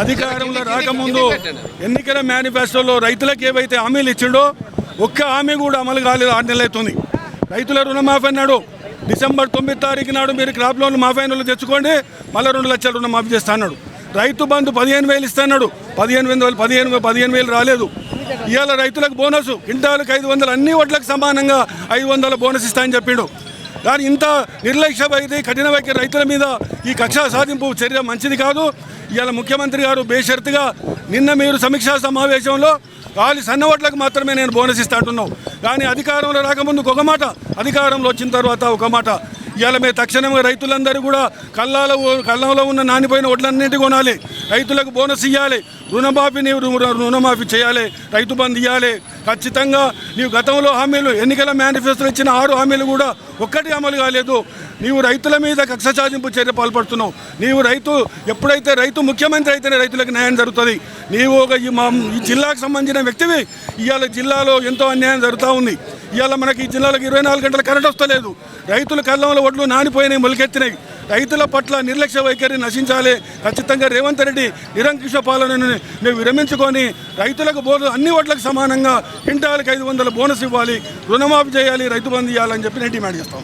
అధికారంలో రాకముందు ఎన్నికల మేనిఫెస్టోలో రైతులకు ఏవైతే హామీలు ఇచ్చిండో ఒక్క హామీ కూడా అమలు కాలేదు ఆరు నెలలు అవుతుంది. రైతుల రుణమాఫీ అన్నాడు. డిసెంబర్ తొమ్మిది తారీఖు నాడు మీరు క్రాప్ లోన్లు మాఫీ అయిన తెచ్చుకోండి మళ్ళీ రెండు లక్షల రుణమాఫీ చేస్తా అన్నాడు. రైతు బంధు పదిహేను వేలు ఇస్తాడు పదిహేను వేలు పదిహేను పదిహేను వేలు రాలేదు. ఇవాళ రైతులకు బోనస్ క్వింటాలకు ఐదు వందలు అన్ని వడ్లకు సమానంగా ఐదు వందల బోనస్ ఇస్తాయని చెప్పిండు. కానీ ఇంత నిర్లక్ష్యమైతే కఠిన వైఖరి రైతుల మీద ఈ కక్ష సాధింపు చర్య మంచిది కాదు. ఇవాళ ముఖ్యమంత్రి గారు బేషరతుగా నిన్న మీరు సమీక్షా సమావేశంలో ఖాళీ సన్నవాట్లకు మాత్రమే నేను బోనస్ ఇస్తా అంటున్నావు కానీ అధికారంలో రాకముందు ఒక మాట అధికారంలో వచ్చిన తర్వాత ఒక మాట. ఇవాళ మేము తక్షణమే రైతులందరూ కూడా కళ్ళాలో కళ్ళంలో ఉన్న నానిపోయిన వడ్లన్నింటి కొనాలి. రైతులకు బోనస్ ఇవ్వాలి రుణమాఫీని రుణమాఫీ చేయాలి. రైతు బంద్ ఇవ్వాలి ఖచ్చితంగా నీవు గతంలో హామీలు ఎన్నికల మేనిఫెస్టోలో ఇచ్చిన ఆరు హామీలు కూడా ఒక్కటి అమలు కాలేదు. నీవు రైతుల మీద కక్ష సాధింపు చర్య పాల్పడుతున్నావు. నీవు రైతు ఎప్పుడైతే రైతు ముఖ్యమంత్రి అయితేనే రైతులకు న్యాయం జరుగుతుంది. నీవు ఒక ఈ మా ఈ జిల్లాకు సంబంధించిన వ్యక్తివి ఇవాళ జిల్లాలో ఎంతో అన్యాయం జరుగుతూ ఉంది. ఇవాళ మనకి ఈ జిల్లాలకు ఇరవై నాలుగు గంటల కరెంట్ వస్తలేదు. రైతుల కళ్ళంలో ఒడ్లు నానిపోయినాయి మొలికెత్తినాయి. రైతుల పట్ల నిర్లక్ష్య వైఖరి నశించాలి. ఖచ్చితంగా రేవంత్ రెడ్డి నిరంకుశ పాలనను మేము విరమించుకొని రైతులకు బోధ అన్ని ఓట్లకు సమానంగా క్వింటాలకు ఐదు వందల బోనస్ ఇవ్వాలి. రుణమాఫీ చేయాలి రైతు బంధు ఇవ్వాలని చెప్పి నేను డిమాండ్ చేస్తాం